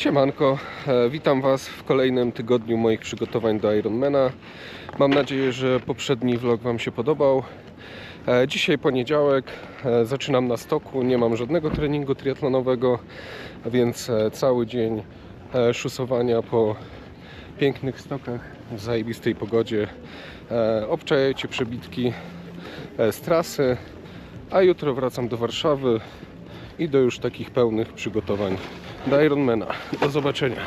Siemanko, e, witam Was w kolejnym tygodniu moich przygotowań do Ironmana. Mam nadzieję, że poprzedni vlog Wam się podobał. E, Dzisiaj poniedziałek, e, zaczynam na stoku, nie mam żadnego treningu triatlonowego, więc cały dzień szusowania po pięknych stokach w zajebistej pogodzie. Obczajajcie przebitki z trasy, a jutro wracam do Warszawy i do już takich pełnych przygotowań do Ironmana. Do zobaczenia.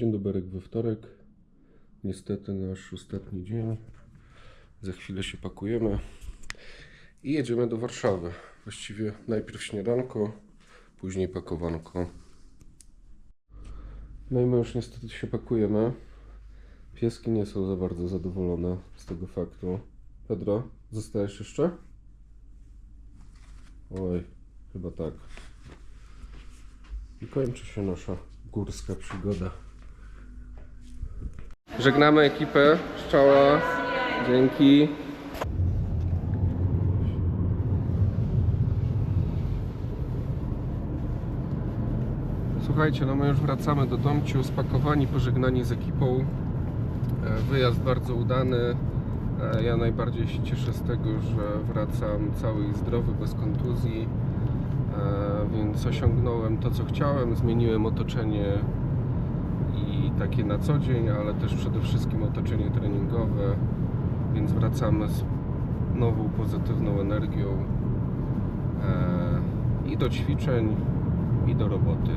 Dzień dobry we wtorek. Niestety nasz ostatni dzień. Za chwilę się pakujemy i jedziemy do Warszawy. Właściwie najpierw śniadanko, później pakowanko. No i my już niestety się pakujemy. Pieski nie są za bardzo zadowolone z tego faktu. Pedro, zostajesz jeszcze? Oj, chyba tak. I kończy się nasza górska przygoda. Żegnamy ekipę. Szczała. Dzięki. Słuchajcie, no my już wracamy do domciu, spakowani, pożegnani z ekipą. E, Wyjazd bardzo udany. E, Ja najbardziej się cieszę z tego, że wracam cały i zdrowy, bez kontuzji. E, Więc osiągnąłem to, co chciałem. Zmieniłem otoczenie takie na co dzień, ale też przede wszystkim otoczenie treningowe. Więc wracamy z nową, pozytywną energią e, i do ćwiczeń, i do roboty.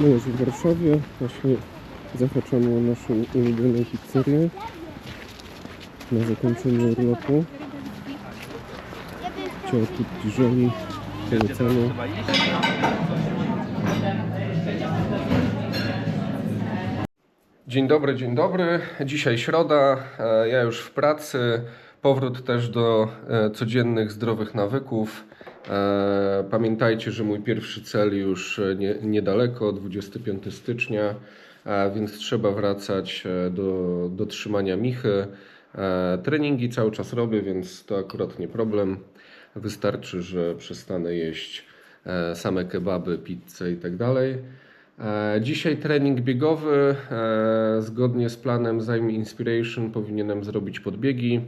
My już w Warszawie, właśnie zahaczamy o naszą ulubioną pizzerię na zakończenie urlopu. Ciao tutti polecamy. Dzień dobry, dzień dobry. Dzisiaj środa, e, ja już w pracy. Powrót też do e, codziennych zdrowych nawyków. E, Pamiętajcie, że mój pierwszy cel już nie, niedaleko, 25 stycznia, więc trzeba wracać do, do trzymania michy. Treningi cały czas robię, więc to akurat nie problem. Wystarczy, że przestanę jeść e, same kebaby, pizzę i tak dalej. E, Dzisiaj trening biegowy. E, Zgodnie z planem Zajmie Inspiration powinienem zrobić podbiegi.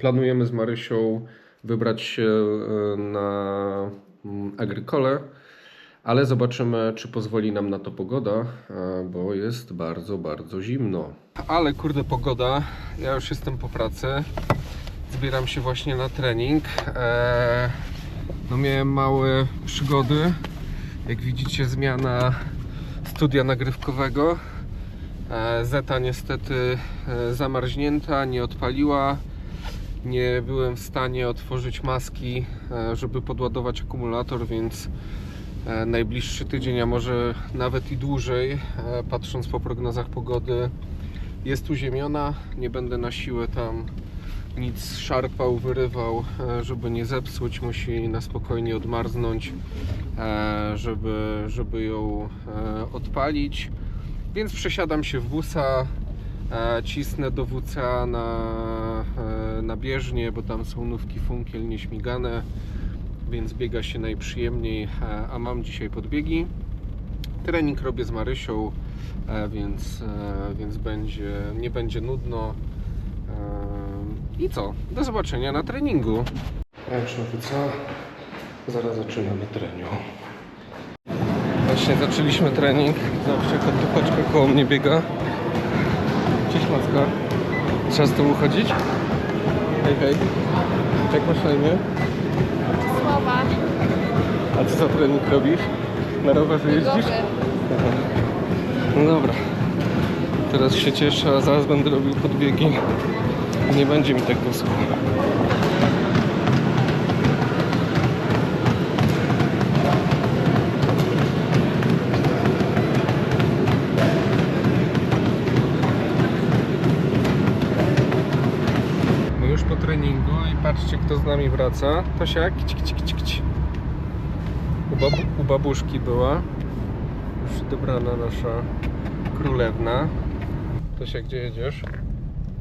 Planujemy z Marysią wybrać się na mm, agrykole, ale zobaczymy, czy pozwoli nam na to pogoda, bo jest bardzo, bardzo zimno. Ale kurde pogoda, ja już jestem po pracy. Zbieram się właśnie na trening. E, No miałem małe przygody. Jak widzicie zmiana studia nagrywkowego. E, Zeta niestety e, zamarznięta, nie odpaliła. Nie byłem w stanie otworzyć maski, żeby podładować akumulator, więc najbliższy tydzień, a może nawet i dłużej, patrząc po prognozach pogody, jest uziemiona. Nie będę na siłę tam nic szarpał, wyrywał, e, żeby nie zepsuć. Musi na spokojnie odmarznąć, e, żeby, żeby ją e, odpalić. Więc przesiadam się w busa, cisnę do WCA na, na bieżnię, bo tam są nówki funkiel nieśmigane, więc biega się najprzyjemniej, a mam dzisiaj podbiegi. Trening robię z Marysią, więc, więc będzie, nie będzie nudno. I co? Do zobaczenia na treningu. Na WCA, zaraz zaczynamy trening. Właśnie zaczęliśmy trening. Zobaczcie, jaka dupaczka koło mnie biega. Cześć Macka. Trzeba z tobą chodzić? Hej, hej. Jak masz na imię? Słowa. A co za trening robisz? Na rowerze jeździsz? Aha. No dobra. Teraz się cieszę, a zaraz będę robił podbiegi. Nie będzie mi tak wyschło. My już po treningu i patrzcie kto z nami wraca. Tosia, kić, kić, kić, kić. U, babu, u babuszki była. Już dobrana nasza królewna. Tosia, gdzie jedziesz? Tosia. Na razie e, Wszyscy Wszyscy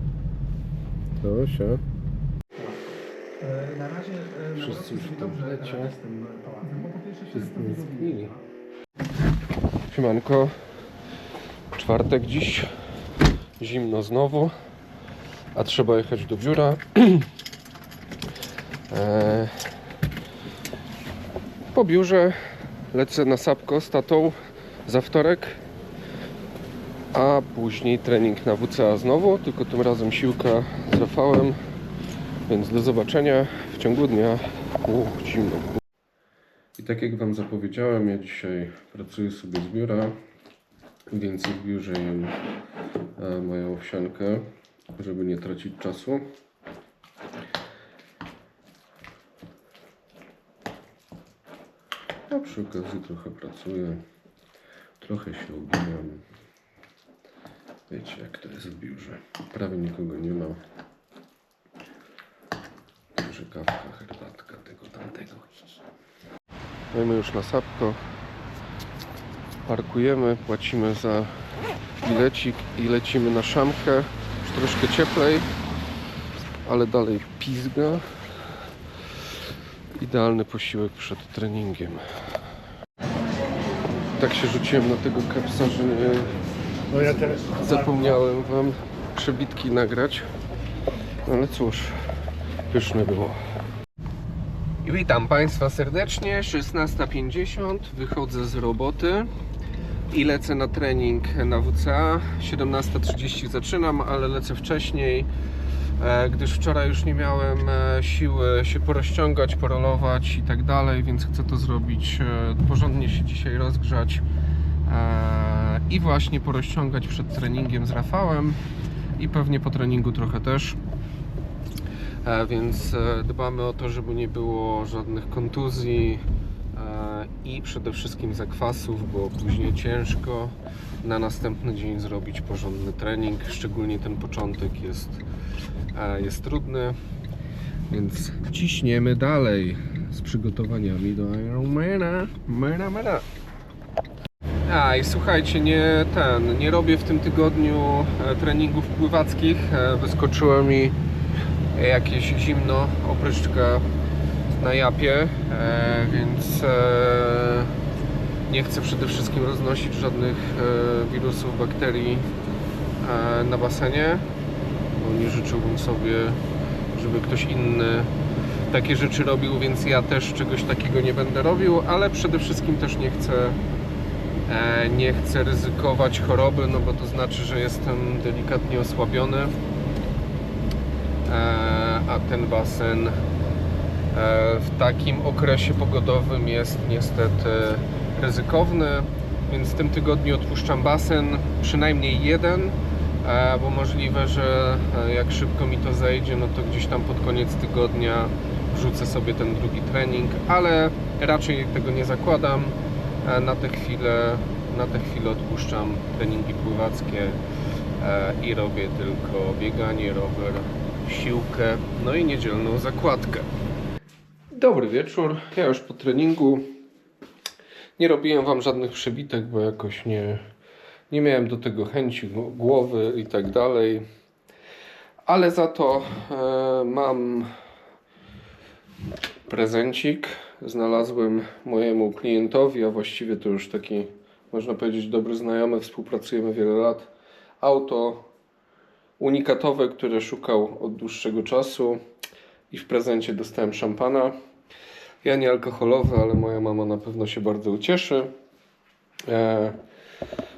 już już w dobrze tablecie. radzi z tym pałacem, bo po pierwsze się Wszyscy zrobili. zginęli. Siemanko. Czwartek dziś. Zimno znowu. A trzeba jechać do biura. Eee, po biurze lecę na sapko z tatą za wtorek. A później trening na WCA znowu, tylko tym razem siłka z. Więc do zobaczenia w ciągu dnia. Uch, zimno. I tak jak Wam zapowiedziałem, ja dzisiaj pracuję sobie z biura, więc w biurze jem e, moją owsiankę, żeby nie tracić czasu. A przy okazji trochę pracuję, trochę się obijam. Wiecie jak to jest w biurze. Prawie nikogo nie ma. Może kawka, herbatka, tego tamtego. Mamy już na sapko. Parkujemy, płacimy za bilecik i lecimy na szamkę. Już troszkę cieplej, ale dalej pizga. Idealny posiłek przed treningiem. Tak się rzuciłem na tego kapsa, że nie No ja teraz zapomniałem wam przebitki nagrać. No ale cóż, pyszne było. I witam Państwa serdecznie. 16.50, wychodzę z roboty i lecę na trening na WCA. 17.30 zaczynam, ale lecę wcześniej, e, gdyż wczoraj już nie miałem e, siły się porozciągać, porolować i tak dalej, więc chcę to zrobić e, porządnie się dzisiaj rozgrzać i właśnie porozciągać przed treningiem z Rafałem i pewnie po treningu trochę też. E, więc e, dbamy o to, żeby nie było żadnych kontuzji e, i przede wszystkim zakwasów, bo później ciężko na następny dzień zrobić porządny trening. Szczególnie ten początek jest, jest trudny, więc ciśniemy dalej z przygotowaniami do Ironmana. Mera, mera. A i słuchajcie, nie ten, nie robię w tym tygodniu e, treningów pływackich. E, Wyskoczyło mi jakieś zimno, opryszczka na japie, e, więc nie chcę przede wszystkim roznosić żadnych wirusów, bakterii na basenie, bo nie życzyłbym sobie, żeby ktoś inny takie rzeczy robił, więc ja też czegoś takiego nie będę robił, ale przede wszystkim też nie chcę nie chcę ryzykować choroby, no bo to znaczy, że jestem delikatnie osłabiony E, a ten basen e, w takim okresie pogodowym jest niestety ryzykowny, więc w tym tygodniu odpuszczam basen, przynajmniej jeden, e, bo możliwe, że e, jak szybko mi to zejdzie, no to gdzieś tam pod koniec tygodnia wrzucę sobie ten drugi trening, ale raczej tego nie zakładam. E, Na tę chwilę, na tę chwilę odpuszczam treningi pływackie e, i robię tylko bieganie, rower, siłkę, no i niedzielną zakładkę. Dobry wieczór. Ja już po treningu nie robiłem Wam żadnych przebitek, bo jakoś nie, nie miałem do tego chęci, gł- głowy i tak dalej. Ale za to e, mam prezencik. Znalazłem mojemu klientowi, a właściwie to już taki, można powiedzieć, dobry znajomy. Współpracujemy wiele lat. Auto unikatowe, które szukał od dłuższego czasu i w prezencie dostałem szampana. Ja nie alkoholowy, ale moja mama na pewno się bardzo ucieszy. E,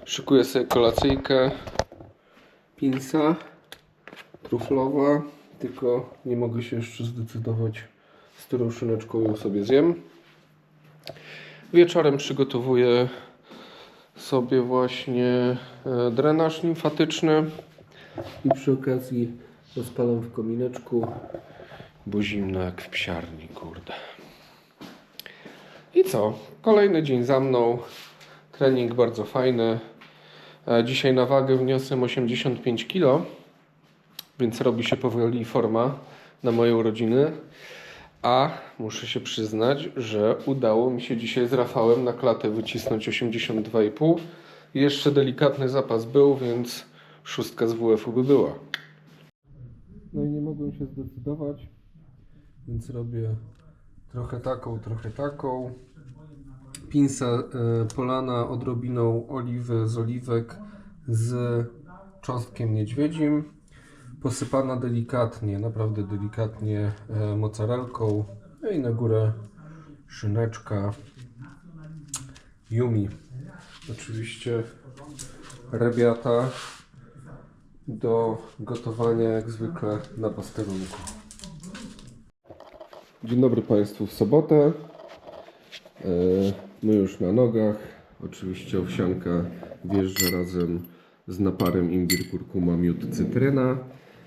Szykuję sobie kolacyjkę. Pinsa truflowa, tylko nie mogę się jeszcze zdecydować, z którą szyneczką ją sobie zjem. Wieczorem przygotowuję sobie właśnie e, drenaż limfatyczny i przy okazji rozpalam w komineczku, bo zimno jak w psiarni, kurde. I co? Kolejny dzień za mną. Trening bardzo fajny. E, Dzisiaj na wagę wniosłem 85 kg, więc robi się powoli forma na moje urodziny. A muszę się przyznać, że udało mi się dzisiaj z Rafałem na klatę wycisnąć 82,5. Jeszcze delikatny zapas był, więc szóstka z WF-u by była. No i nie mogłem się zdecydować, więc robię trochę taką, trochę taką. Pinsa e, polana odrobiną oliwy z oliwek z cząstkiem niedźwiedzim. Posypana delikatnie, naprawdę delikatnie e, mozzarellką. No i na górę szyneczka Yumi. Oczywiście rebiata do gotowania jak zwykle na pasterunku. Dzień dobry Państwu w sobotę. E, My już na nogach. Oczywiście owsianka wjeżdża razem z naparem imbir, kurkuma, miód, cytryna.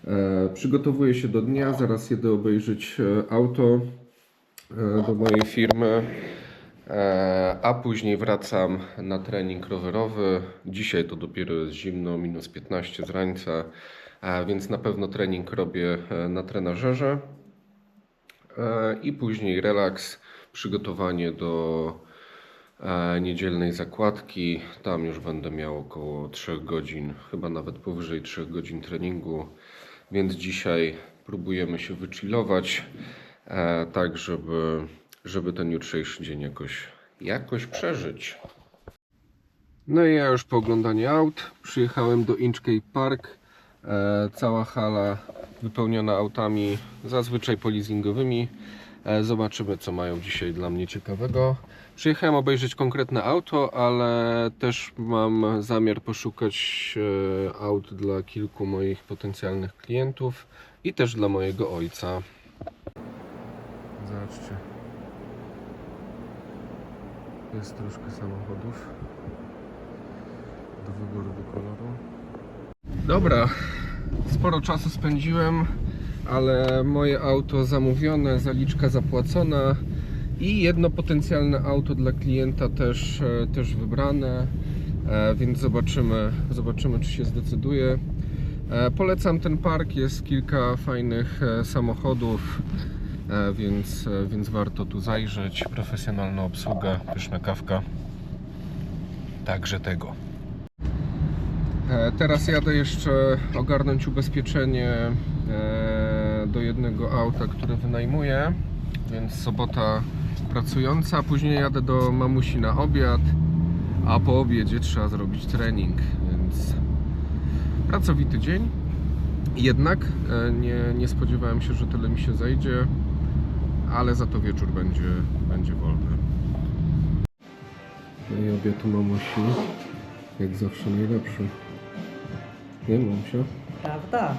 E, Przygotowuję się do dnia. Zaraz jedę obejrzeć e, auto e, do mojej firmy. A później wracam na trening rowerowy. Dzisiaj to dopiero jest zimno, minus 15 z rańca, więc na pewno trening robię na trenażerze. I później relaks, przygotowanie do niedzielnej zakładki. Tam już będę miał około 3 godzin, chyba nawet powyżej 3 godzin treningu. Więc dzisiaj próbujemy się wychillować, e, tak żeby, żeby ten jutrzejszy dzień jakoś, jakoś przeżyć. No i ja już po oglądaniu aut przyjechałem do Inchcape Park. E, cała hala wypełniona autami zazwyczaj polizingowymi. E, zobaczymy co mają dzisiaj dla mnie ciekawego. Przyjechałem obejrzeć konkretne auto, ale też mam zamiar poszukać e, aut dla kilku moich potencjalnych klientów i też dla mojego ojca. Zobaczcie. Jest troszkę samochodów do wyboru do koloru. Dobra, sporo czasu spędziłem, ale moje auto zamówione, zaliczka zapłacona i jedno potencjalne auto dla klienta też, e, też wybrane, e, więc zobaczymy, zobaczymy czy się zdecyduje. E, Polecam ten park, jest kilka fajnych samochodów, więc, więc warto tu zajrzeć. Profesjonalna obsługa, pyszna kawka. Także tego. Teraz jadę jeszcze ogarnąć ubezpieczenie do jednego auta, które wynajmuję, więc sobota pracująca. Później jadę do mamusi na obiad, a po obiedzie trzeba zrobić trening, więc pracowity dzień. Jednak e, nie, nie spodziewałem się, że tyle mi się zajdzie, ale za to wieczór będzie, będzie wolny. No i obiad u mamusi, jak zawsze najlepszy. Nie, mamusia? Prawda?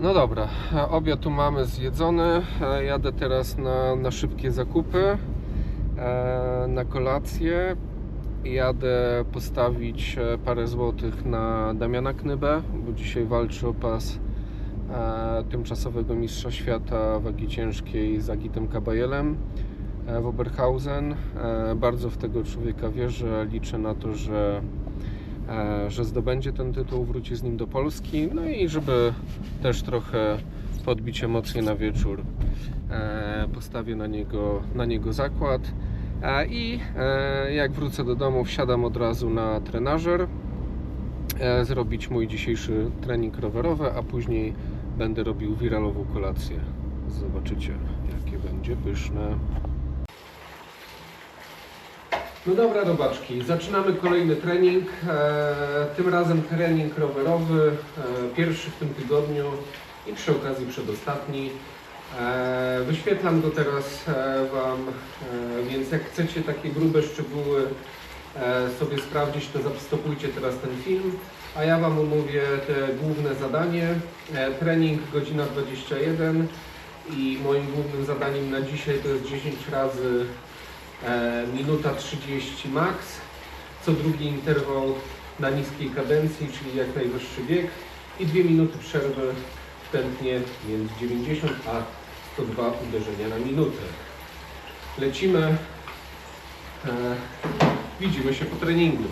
No dobra, obiad tu mamy zjedzony. E, Jadę teraz na, na szybkie zakupy, e, na kolację. Jadę postawić e, parę złotych na Damiana Knybę, bo dzisiaj walczy o pas tymczasowego mistrza świata wagi ciężkiej z Agitem Kabajelem w Oberhausen. Bardzo w tego człowieka wierzę, liczę na to, że że zdobędzie ten tytuł, wróci z nim do Polski. No i żeby też trochę podbić emocje na wieczór, e, postawię na niego, na niego zakład. E, I e, jak wrócę do domu, wsiadam od razu na trenażer, e, zrobić mój dzisiejszy trening rowerowy, a później będę robił wiralową kolację. Zobaczycie, jakie będzie pyszne. No dobra, robaczki, zaczynamy kolejny trening. E, tym razem trening rowerowy, e, pierwszy w tym tygodniu i przy okazji przedostatni. E, wyświetlam go teraz e, Wam, e, więc jak chcecie takie grube szczegóły, e, sobie sprawdzić, to zapstopujcie teraz ten film, a ja Wam omówię te główne zadanie. E, Trening godzina 21 i moim głównym zadaniem na dzisiaj to jest 10 razy minuta 30 max. Co drugi interwał na niskiej kadencji, czyli jak najwyższy bieg i 2 minuty przerwy w tętnie między 90 a 102 uderzenia na minutę. Lecimy. E, widzimy się po treningu.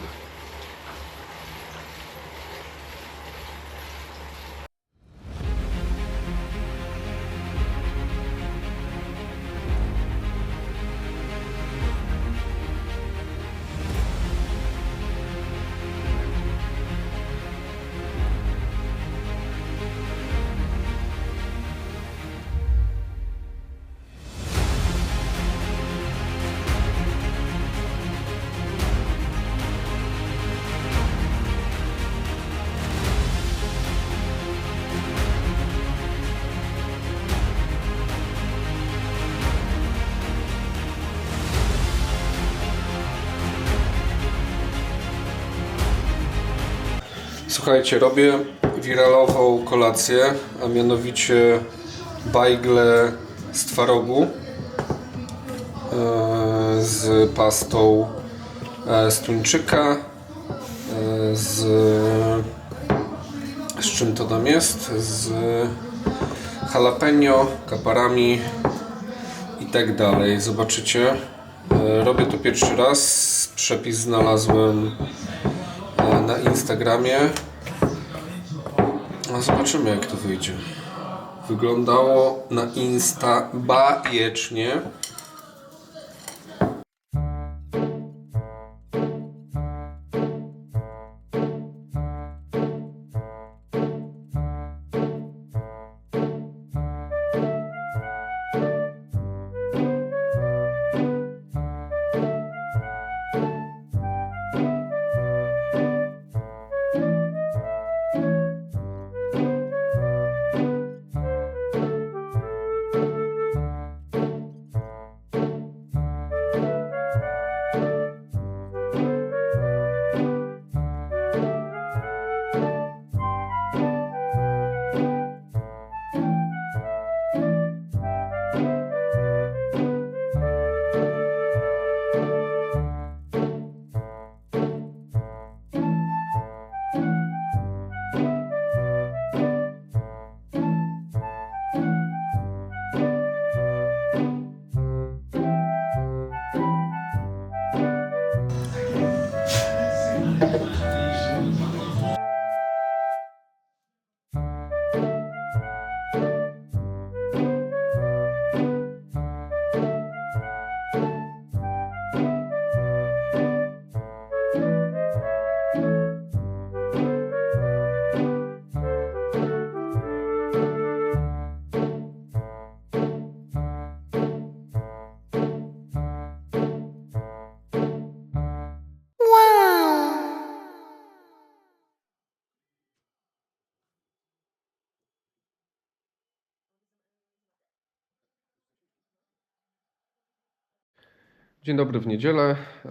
Słuchajcie, robię wiralową kolację, a mianowicie bajgle z twarogu e, z pastą e, z tuńczyka, e, z, z czym to tam jest, z jalapeno, kaparami i tak dalej. Zobaczycie. Robię to pierwszy raz. Przepis znalazłem na Instagramie. No zobaczymy jak to wyjdzie. Wyglądało na Insta bajecznie. Dzień dobry w niedzielę. E,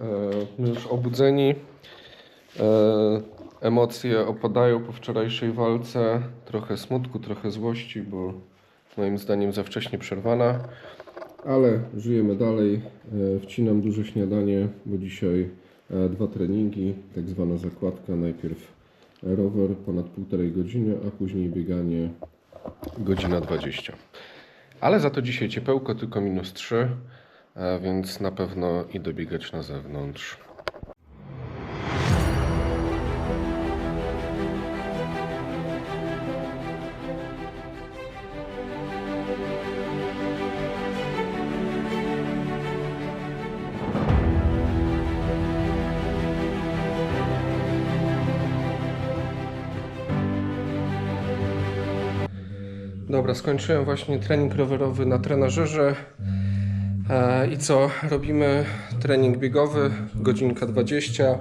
My już obudzeni. E, Emocje opadają po wczorajszej walce. Trochę smutku, trochę złości, bo moim zdaniem za wcześnie przerwana. Ale żyjemy dalej. E, Wcinam duże śniadanie, bo dzisiaj dwa treningi, tak zwana zakładka. Najpierw rower ponad półtorej godziny, a później bieganie godzina 20. Ale za to dzisiaj ciepełko tylko minus 3, a więc na pewno idę biegać na zewnątrz. Dobra, skończyłem właśnie trening rowerowy na trenażerze. E, I co? Robimy trening biegowy, godzinka 20.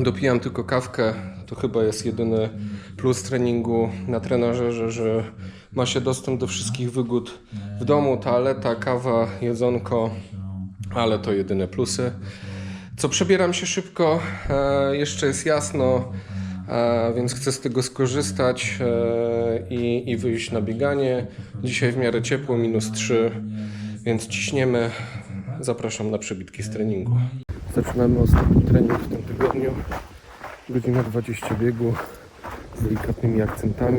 Dopijam tylko kawkę. To chyba jest jedyny plus treningu na trenażerze, że ma się dostęp do wszystkich wygód w domu, toaleta, kawa, jedzonko, ale to jedyne plusy. Co przebieram się szybko, e, jeszcze jest jasno, e, więc chcę z tego skorzystać i, i wyjść na bieganie. Dzisiaj w miarę ciepło, minus 3, więc ciśniemy. Zapraszam na przebitki z treningu. Zaczynamy ostatni trening w tym tygodniu. Godzina 20 biegu z delikatnymi akcentami.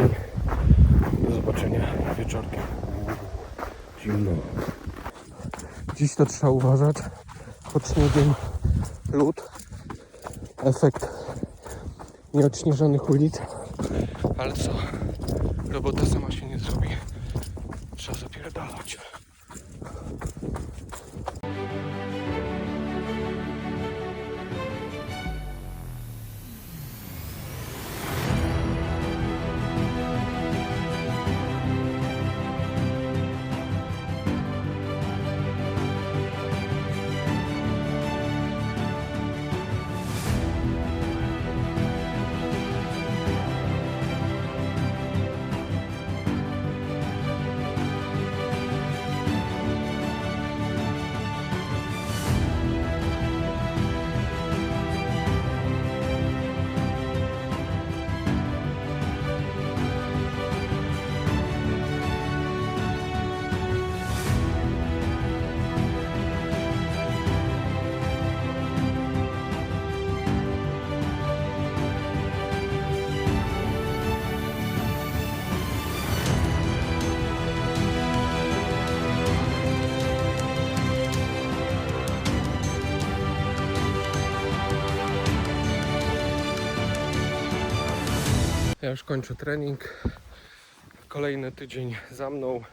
Do zobaczenia wieczorkiem. Zimno. Dziś to trzeba uważać. Pod śniegiem lód. Efekt nieodśnieżonych ulic. Ale co? Robota sama się nie zrobi. Trzeba zapierdalać. Ja już kończę trening. Kolejny tydzień za mną.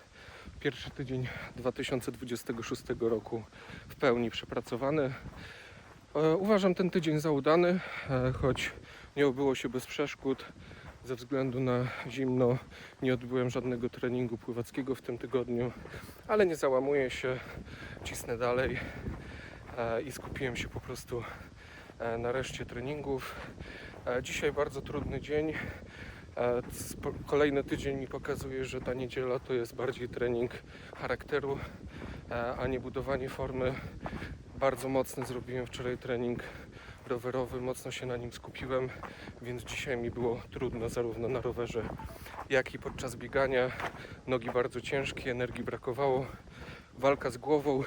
Pierwszy tydzień 2026 roku w pełni przepracowany. E, Uważam ten tydzień za udany, e, choć nie obyło się bez przeszkód. Ze względu na zimno nie odbyłem żadnego treningu pływackiego w tym tygodniu, ale nie załamuję się, cisnę dalej e, i skupiłem się po prostu na reszcie treningów. E, Dzisiaj bardzo trudny dzień. E, Kolejny tydzień mi pokazuje, że ta niedziela to jest bardziej trening charakteru, e, a nie budowanie formy. Bardzo mocny zrobiłem wczoraj trening rowerowy, mocno się na nim skupiłem, więc dzisiaj mi było trudno zarówno na rowerze, jak i podczas biegania. Nogi bardzo ciężkie, energii brakowało, walka z głową,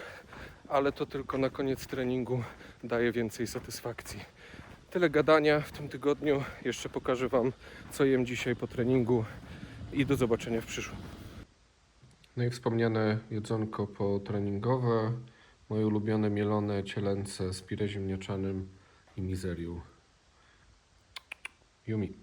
ale to tylko na koniec treningu daje więcej satysfakcji. Tyle gadania w tym tygodniu. Jeszcze pokażę Wam, co jem dzisiaj po treningu i do zobaczenia w przyszłym. No i wspomniane jedzonko potreningowe. Moje ulubione mielone cielęce z pire ziemniaczanym i mizerią. Yumi.